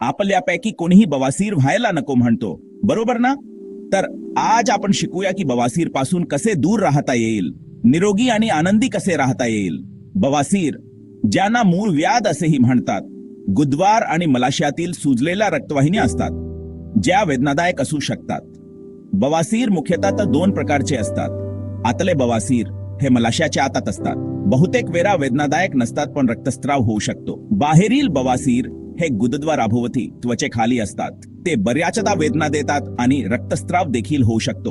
आपल्यापैकी कोणीही बवासीर व्हायला नको म्हणतो. बरोबर ना? तर आज आपण शिकूया की बवासीरपासून कसे दूर राहता येईल. निरोगी आणि आनंदी कसे राहता येईल? बवासीर ज्यांना मूळ व्याध असेही म्हणतात गुदवार आणि मलाशयातील सुजलेल्या रक्तवाहिन्या असतात ज्या वेदनादायक असू शकतात. बवासीर मुख्यतः तर दोन प्रकारचे असतात. आतले बवासीर हे मलाशयाच्या आतात असतात. बहुतेक वेळा वेदनादायक नसतात पण रक्तस्त्राव होऊ शकतो. बाहेरील बवासीर हे गुदद्वार अभोवती त्वचेखाली असतात. ते बऱ्याचदा वेदना देतात आणि रक्तस्त्राव देखील होऊ शकतो.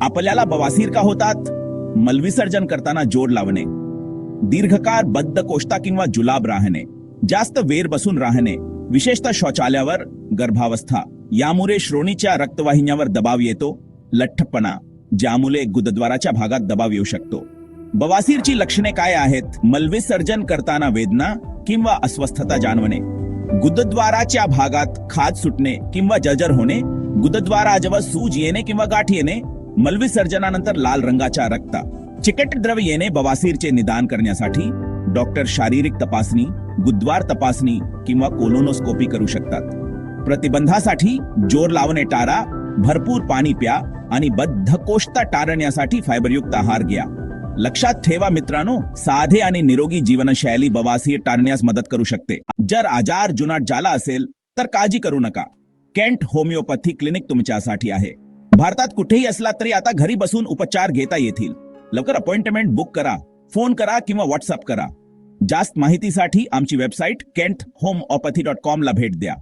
आपल्याला बवासीर का होतात? मलविसर्जन करताना जोड लावणे. दीर्घकाळ बद्ध कोष्टा किंवा जुलाब राहणे. जास्त वेर बसून राहणे. विशेषतः शौचालयावर गर्भावस्था. यामुळे श्रोणीच्या रक्तवाहिन्यावर दबाव येतो. लठ्ठपणा ज्यामुळे गुदद्वाराच्या भागात दबाव येऊ शकतो. बवासीरची लक्षणे काय आहेत? मलविसर्जन करताना वेदना किंवा अस्वस्थता जाणवणे. गुदद्वाराच्या भागात खाज सुटणे किंवा जर्जर होणे गुदद्वाराजवळ सूज येणे किंवा गाठ येणे मलविसर्जनानंतर लाल रंगाच्या रक्ता चिकट द्रव येणे बवासीरचे निदान करण्यासाठी डॉक्टर शारीरिक तपासणी गुद्वार तपासणी किंवा कोलोनोस्कोपी करू शकतात. प्रतिबंधासाठी जोर लावणे टाळा भरपूर पाणी प्या आणि बद्धकोष्ठता टाळण्यासाठी फायबरयुक्त आहार घ्या. लक्षात ठेवा मित्रांनो साधे आणि निरोगी जीवनशैली बवासी टाळण्यास मदत करू शकते. जर आजार जुनाट झाला असेल तर काळजी करू नका. केंट होमिओपॅथी क्लिनिक तुमच्यासाठी आहे. भारतात कुठेही असला तरी आता घरी बसून उपचार घेता येतील. लवकर अपॉइंटमेंट बुक करा फोन करा किंवा व्हॉट्सअप करा. जास्त माहितीसाठी आमची website Kent homeopathy dot com ला भेट द्या.